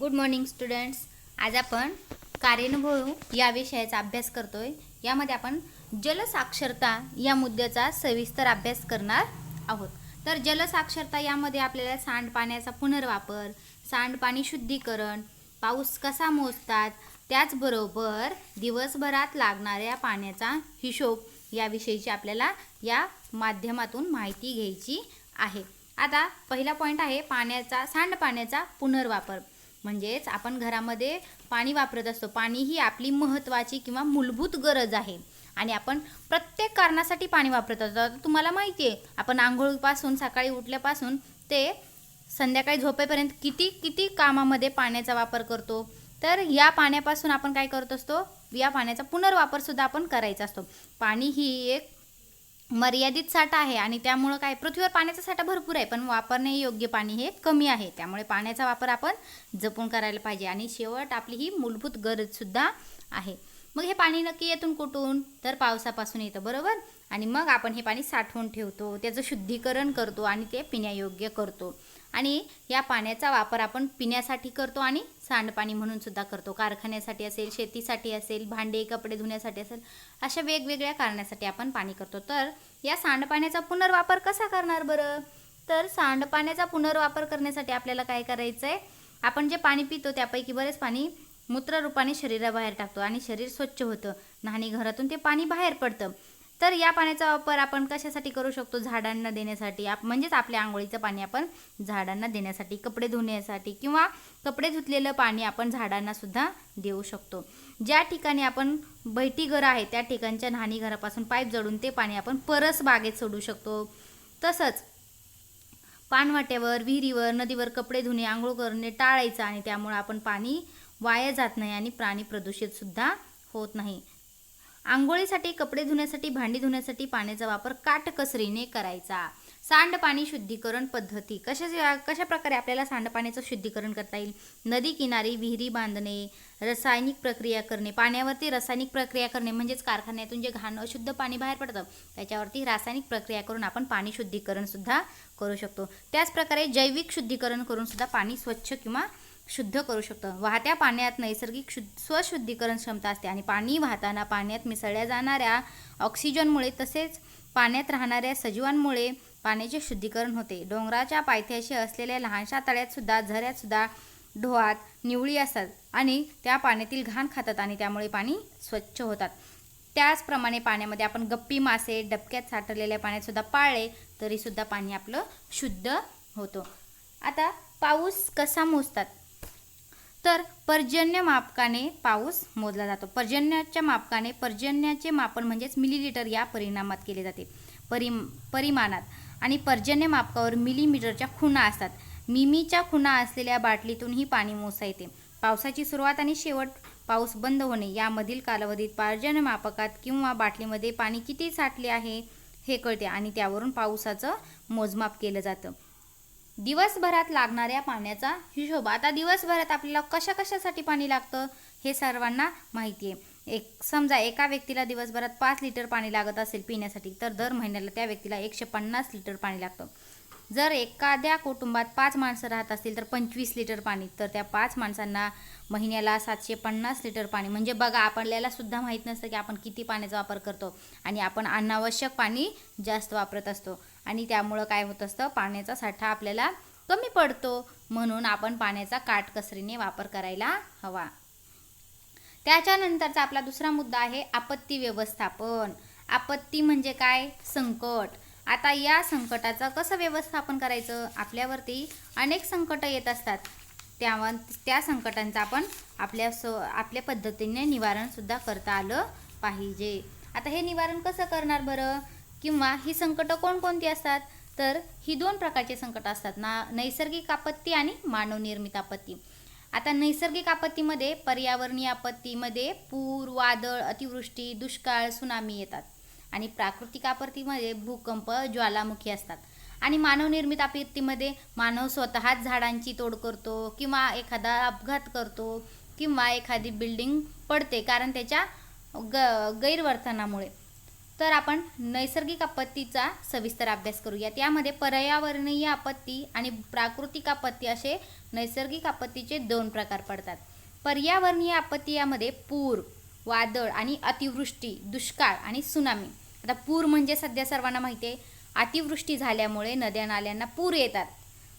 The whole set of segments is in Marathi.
गुड मॉर्निंग स्टुडंट्स आज आपण कार्यानुभव या विषयाचा अभ्यास करतोय. यामध्ये आपण जलसाक्षरता या मुद्द्याचा सविस्तर अभ्यास करणार आहोत. तर जलसाक्षरता यामध्ये आपल्याला सांडपाण्याचा पुनर्वापर सांडपाणी शुद्धीकरण पाऊस कसा मोजतात त्याचबरोबर दिवसभरात लागणाऱ्या पाण्याचा हिशोब याविषयीची आपल्याला या माध्यमातून माहिती घ्यायची आहे. आता पहिला पॉईंट आहे पाण्याचा सांडपाण्याचा पुनर्वापर. म्हणजेच आपण घरामध्ये पाणी वापरत असतो. पाणी ही आपली महत्त्वाची किंवा मूलभूत गरज आहे. आणि आपण प्रत्येक कारणासाठी पाणी वापरत असतो. आता तुम्हाला माहिती आहे आपण आंघोळीपासून सकाळी उठल्यापासून ते संध्याकाळी झोपेपर्यंत किती किती कामामध्ये पाण्याचा वापर करतो? तर या पाण्यापासून आपण काय करत असतो? या पाण्याचा पुनर्वापरसुद्धा आपण करायचा असतो. पाणी ही एक मर्यादित साठा आहे आणि त्यामुळं काय पृथ्वीवर पाण्याचा साठा भरपूर आहे पण वापरणे योग्य पाणी हे कमी आहे. त्यामुळे पाण्याचा वापर आपण जपून करायला पाहिजे आणि शेवट आपली ही मूलभूत गरजसुद्धा आहे. मग हे पाणी नक्की येतून कुठून? तर पावसापासून येतं बरोबर? आणि मग आपण हे पाणी साठवून ठेवतो त्याचं शुद्धीकरण करतो आणि ते पिण्यायोग्य करतो. आणि या पाण्याचा वापर आपण पिण्यासाठी करतो आणि सांडपाणी म्हणून सुद्धा करतो. कारखान्यासाठी असेल शेतीसाठी असेल भांडे कपडे धुण्यासाठी असेल अशा वेगवेगळ्या कारणासाठी आपण पाणी करतो. तर या सांडपाण्याचा पुनर्वापर कसा करणार बरं? तर सांडपाण्याचा पुनर्वापर करण्यासाठी आपल्याला काय करायचं आहे आपण जे पाणी पितो त्यापैकी बरेच पाणी मूत्ररूपाने शरीराबाहेर टाकतो आणि शरीर स्वच्छ होतं. नाणी घरातून ते पाणी बाहेर पडतं. तर या पाण्याचा वापर आपण कशासाठी करू शकतो? झाडांना देण्यासाठी. आप म्हणजेच आपल्या आंघोळीचं पाणी आपण झाडांना देण्यासाठी कपडे धुण्यासाठी किंवा कपडे धुतलेलं पाणी आपण झाडांना सुद्धा देऊ शकतो. ज्या ठिकाणी आपण बैठी घरं आहे त्या ठिकाणच्या न्हाणी घरापासून पाईप जडून ते पाणी आपण परस बागेत सोडू शकतो. तसंच पाणवाट्यावर विहिरीवर नदीवर कपडे धुणे आंघोळ करणे टाळायचं आणि त्यामुळे आपण पाणी वाया जात नाही आणि प्राणी प्रदूषितसुद्धा होत नाही. आंघोळीसाठी कपडे धुण्यासाठी भांडी धुण्यासाठी पाण्याचा वापर काटकसरीने करायचा. सांडपाणी शुद्धीकरण पद्धती. कशा कशा प्रकारे आपल्याला सांडपाण्याचं शुद्धीकरण करता येईल? नदी किनारी विहिरी बांधणे रासायनिक प्रक्रिया करणे. पाण्यावरती रासायनिक प्रक्रिया करणे म्हणजेच कारखान्यातून जे घाण अशुद्ध पाणी बाहेर पडतं त्याच्यावरती रासायनिक प्रक्रिया करून आपण पाणी शुद्धीकरण सुद्धा करू शकतो. त्याचप्रकारे जैविक शुद्धीकरण करून सुद्धा पाणी स्वच्छ किंवा शुद्ध करू शकतो. वाहत्या पाण्यात नैसर्गिक शुद्ध स्वशुद्धीकरण क्षमता असते आणि पाणी वाहताना पाण्यात मिसळल्या जाणाऱ्या ऑक्सिजनमुळे तसेच पाण्यात राहणाऱ्या सजीवांमुळे पाण्याचे शुद्धीकरण होते. डोंगराच्या पायथ्याशी असलेल्या लहानशा तळ्यातसुद्धा झऱ्यातसुद्धा ढोहात निवळी असतात आणि त्या पाण्यातील घाण खातात आणि त्यामुळे पाणी स्वच्छ होतात. त्याचप्रमाणे पाण्यामध्ये आपण गप्पी मासे डबक्यात साठवलेल्या पाण्यातसुद्धा पाळले तरीसुद्धा पाणी आपलं शुद्ध होतं. आता पाऊस कसा मोजतात? तर पर्जन्य मापकाने पाऊस मोजला जातो. पर्जन्याच्या मापकाने पर्जन्याचे मापन म्हणजेच मिलीलिटर या परिणामात केले जाते. परि परिमाणात. आणि पर्जन्य मापकावर मिलीमीटरच्या खुणा असतात. मिमीच्या खुणा असलेल्या बाटलीतूनही पाणी मोजता येते. पावसाची सुरुवात आणि शेवट पाऊस बंद होणे यामधील कालावधीत पर्जन्य मापकात किंवा बाटलीमध्ये पाणी किती साठले आहे हे कळते आणि त्यावरून पावसाचं मोजमाप केलं जातं. दिवसभरात लागणाऱ्या पाण्याचा हिशोब. आता दिवसभरात आपल्याला कशा कशासाठी पाणी लागतं हे सर्वांना माहिती आहे. एक समजा एका व्यक्तीला दिवसभरात पाच लिटर पाणी लागत असेल पिण्यासाठी तर दर महिन्याला त्या व्यक्तीला एकशे पन्नास लिटर पाणी लागतं. जर एखाद्या कुटुंबात पाच माणसं राहत असतील तर पंचवीस लिटर पाणी. तर त्या पाच माणसांना महिन्याला सातशे पन्नास लिटर पाणी. म्हणजे बघा आपल्याला सुद्धा माहीत नसतं की आपण किती पाण्याचा वापर करतो आणि आपण अनावश्यक पाणी जास्त वापरत असतो. आणि त्यामुळं काय होत असतं पाण्याचा साठा आपल्याला कमी पडतो. म्हणून आपण पाण्याचा काटकसरीने वापर करायला हवा. त्याच्यानंतरचा आपला दुसरा मुद्दा आहे आपत्ती व्यवस्थापन. आपत्ती म्हणजे काय? संकट. आता या संकटाचं कसं व्यवस्थापन करायचं? आपल्यावरती अनेक संकटं येत असतात. त्यावर त्या संकटांचं आपण आपल्या स आपल्या पद्धतीने निवारणसुद्धा करता आलं पाहिजे. आता हे निवारण कसं करणार बरं? किंवा ही संकटं कोणकोणती असतात? तर ही दोन प्रकारचे संकट असतात. ना नैसर्गिक आपत्ती आणि मानवनिर्मित आपत्ती. आता नैसर्गिक आपत्तीमध्ये पर्यावरणीय आपत्तीमध्ये पूर वादळ अतिवृष्टी दुष्काळ सुनामी येतात. आणि प्राकृतिक आपत्तीमध्ये भूकंप ज्वालामुखी असतात. आणि मानवनिर्मित आपत्तीमध्ये मानव स्वतःच झाडांची तोड करतो किंवा एखादा अपघात करतो किंवा एखादी बिल्डिंग पडते कारण त्याच्या ग गैरवर्तनामुळे. तर आपण नैसर्गिक आपत्तीचा सविस्तर अभ्यास करूयात यामध्ये पर्यावरणीय आपत्ती आणि प्राकृतिक आपत्ती असे नैसर्गिक आपत्तीचे दोन प्रकार पडतात. पर्यावरणीय आपत्ती यामध्ये पूर वादळ आणि अतिवृष्टी दुष्काळ आणि सुनामी. आता पूर म्हणजे सध्या सर्वांना माहिती आहे. अतिवृष्टी झाल्यामुळे नद्या नाल्यांना पूर येतात.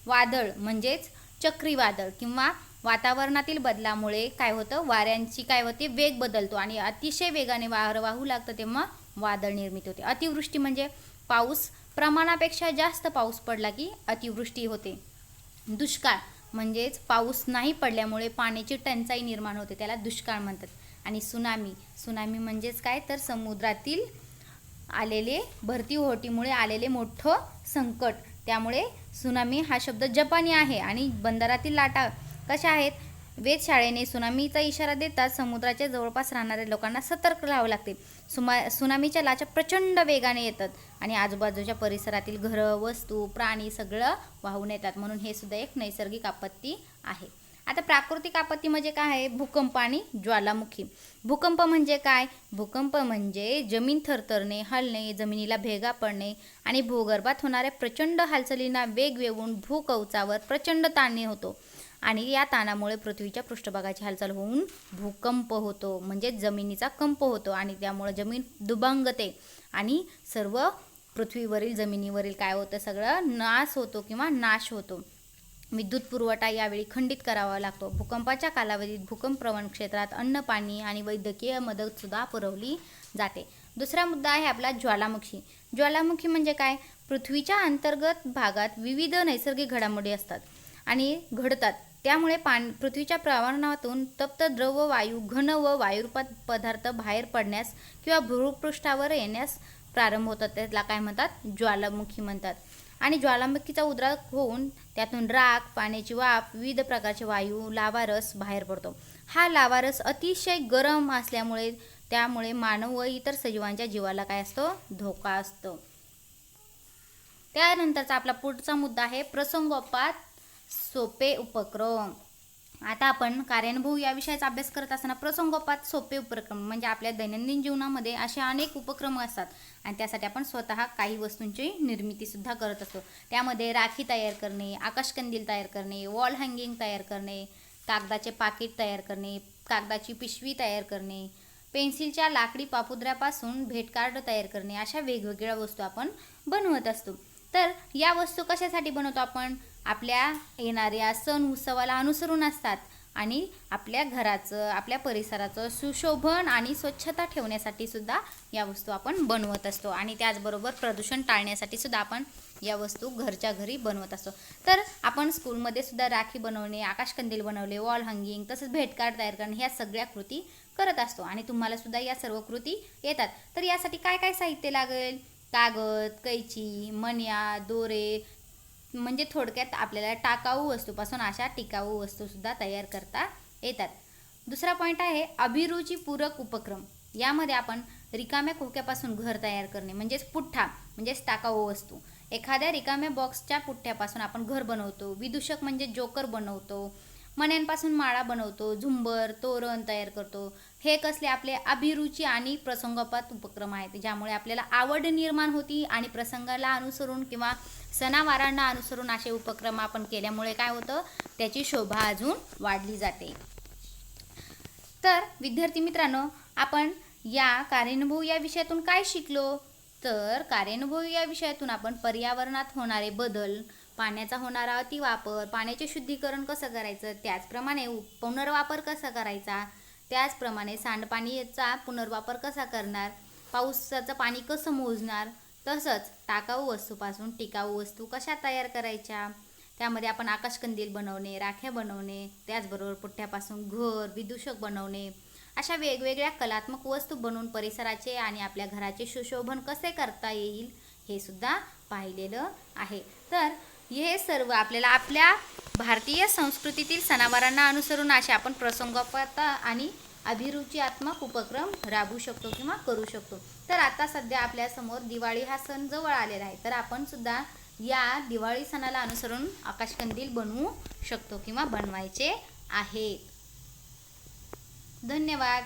वादळ म्हणजेच चक्रीवादळ किंवा वातावरणातील बदलामुळे काय होतं? वाऱ्यांची काय होते? वेग बदलतो आणि अतिशय वेगाने वाहर वाहू लागतं तेव्हा वादळ निर्मित होते. अतिवृष्टी म्हणजे पाऊस. प्रमाणापेक्षा जास्त पाऊस पडला की अतिवृष्टी होते. दुष्काळ म्हणजेच पाऊस नाही पडल्यामुळे पाण्याची टंचाई निर्माण होते त्याला दुष्काळ म्हणतात. आणि सुनामी सुनामी म्हणजेच काय? तर समुद्रातील आलेले भरती ओहोटीमुळे आलेले मोठं संकट. त्यामुळे सुनामी हा शब्द जपानी आहे. आणि बंदरातील लाटा कशा आहेत? वेधशाळेने सुनामीचा इशारा देताच समुद्राच्या जवळपास राहणाऱ्या लोकांना सतर्क राहावं लागते. सुमा सुनामीच्या लाचा प्रचंड वेगाने येतात आणि आजूबाजूच्या परिसरातील घरं वस्तू प्राणी सगळं वाहून येतात. म्हणून हे सुद्धा एक नैसर्गिक आपत्ती आहे. आता प्राकृतिक आपत्ती म्हणजे काय आहे? भूकंप आणि ज्वालामुखी. भूकंप म्हणजे काय? भूकंप म्हणजे जमीन थरथरणे हलणे जमिनीला भेगा पडणे आणि भूगर्भात होणाऱ्या प्रचंड हालचालींना वेग येऊन भूकवचावर प्रचंड ताणणे होतो. आणि या ताणामुळे पृथ्वीच्या पृष्ठभागाची हालचाल होऊन भूकंप होतो म्हणजे जमिनीचा कंप होतो आणि त्यामुळे जमीन दुबांगते आणि सर्व पृथ्वीवरील जमिनीवरील काय होतं सगळं नाश होतो किंवा नाश होतो. विद्युत पुरवठा यावेळी खंडित करावा लागतो. भूकंपाच्या कालावधीत भूकंपप्रवण क्षेत्रात अन्न पाणी आणि वैद्यकीय मदतसुद्धा पुरवली जाते. दुसरा मुद्दा आहे आपला ज्वालामुखी. ज्वालामुखी म्हणजे काय? पृथ्वीच्या अंतर्गत भागात विविध नैसर्गिक घडामोडी असतात आणि घडतात. त्यामुळे पान पृथ्वीच्या प्रवाणातून तप्त द्रव वायू घन व वायुरूपात पदार्थ बाहेर पडण्यास किंवा भूपृष्ठावर येण्यास प्रारंभ होतात. त्याला काय म्हणतात? ज्वालामुखी म्हणतात. आणि ज्वालामुखीचा उद्राक होऊन त्यातून राख पाण्याची वाफ विविध प्रकारचे वायू लावारस बाहेर पडतो. हा लावारस अतिशय गरम असल्यामुळे त्यामुळे मानव व इतर सजीवांच्या जीवाला काय असतो? धोका असतो. त्यानंतरचा आपला पुढचा मुद्दा आहे प्रसंगोपात सोपे उपक्रम. आता आपण कार्यानुभव या विषयाचा अभ्यास करत असताना प्रसंगोपात सोपे उपक्रम म्हणजे आपल्या दैनंदिन जीवनामध्ये असे अनेक उपक्रम असतात. आणि त्यासाठी आपण स्वतः काही वस्तूंची निर्मितीसुद्धा करत असतो. त्यामध्ये राखी तयार करणे आकाशकंदील तयार करणे वॉल हँगिंग तयार करणे कागदाचे पाकिट तयार करणे कागदाची पिशवी तयार करणे पेन्सिलच्या लाकडी पापुद्र्यापासून भेटकार्ड तयार करणे अशा वेगवेगळ्या वस्तू आपण बनवत असतो. तर या वस्तू कशासाठी बनवतो आपण? आपल्या येणाऱ्या सण उत्सवाला अनुसरून असतात आणि आपल्या घराचं आपल्या परिसराचं सुशोभन आणि स्वच्छता ठेवण्यासाठी सुद्धा या वस्तू आपण बनवत असतो. आणि त्याचबरोबर प्रदूषण टाळण्यासाठी सुद्धा आपण या वस्तू घरच्या घरी बनवत असतो. तर आपण स्कूलमध्ये सुद्धा राखी बनवणे आकाशकंदील बनवले वॉल हँगिंग तसंच भेटकार्ड तयार करणे ह्या सगळ्या कृती करत असतो. आणि तुम्हाला सुद्धा या सर्व कृती येतात. तर यासाठी काय काय साहित्य लागेल? कागद कैची मण्या दोरे म्हणजे थोडक्यात आपल्याला टाकाऊ वस्तूपासून अशा टिकाऊ वस्तूसुद्धा तयार करता येतात. दुसरा पॉईंट आहे अभिरुचीपूरक उपक्रम. यामध्ये आपण रिकाम्या खोक्यापासून घर तयार करणे म्हणजेच पुठ्ठा म्हणजेच टाकाऊ वस्तू. एखाद्या रिकाम्या बॉक्सच्या पुठ्ठ्यापासून आपण घर बनवतो. विदूषक म्हणजे जोकर बनवतो. मण्यांपासून माळा बनवतो झुंबर तोरण तयार करतो. हे कसले आपले अभिरुची आणि प्रसंगोपात उपक्रम आहेत ज्यामुळे आपल्याला आवड निर्माण होती आणि प्रसंगाला अनुसरून किंवा सणावारांना अनुसरून असे उपक्रम आपण केल्यामुळे काय होतं? त्याची शोभा अजून वाढली जाते. तर विद्यार्थी मित्रांनो आपण या कार्यानुभव या विषयातून काय शिकलो? तर कार्यानुभव या विषयातून आपण पर्यावरणात होणारे बदल पाण्याचा होणारा अतिवापर पाण्याचे शुद्धीकरण कसं करायचं? त्याचप्रमाणे पुनर्वापर कसा करायचा? त्याचप्रमाणे सांडपाणीचा पुनर्वापर कसा करणार? पावसाचं पाणी कसं मोजणार? तसंच टाकाऊ वस्तूपासून टिकाऊ वस्तू कशा तयार करायच्या? त्यामध्ये आपण आकाशकंदील बनवणे राख्या बनवणे त्याचबरोबर पुठ्ठ्यापासून घर विदूषक बनवणे अशा वेगवेगळ्या कलात्मक वस्तू बनवून परिसराचे आणि आपल्या घराचे सुशोभन कसे करता येईल हे सुद्धा पाहिलेलं आहे. तर हे सर्व आपल्याला आपल्या भारतीय संस्कृतीतील सणावारांना अनुसरून असे आपण प्रसंगोपात आणि अभिरुचीत्मक उपक्रम राबवू शकतो किंवा करू शकतो. तर आता सध्या आपल्यासमोर दिवाळी हा सण जवळ आलेला आहे. तर आपण सुद्धा या दिवाळी सणाला अनुसरून आकाशकंदील बनवू शकतो किंवा बनवायचे आहेत. धन्यवाद.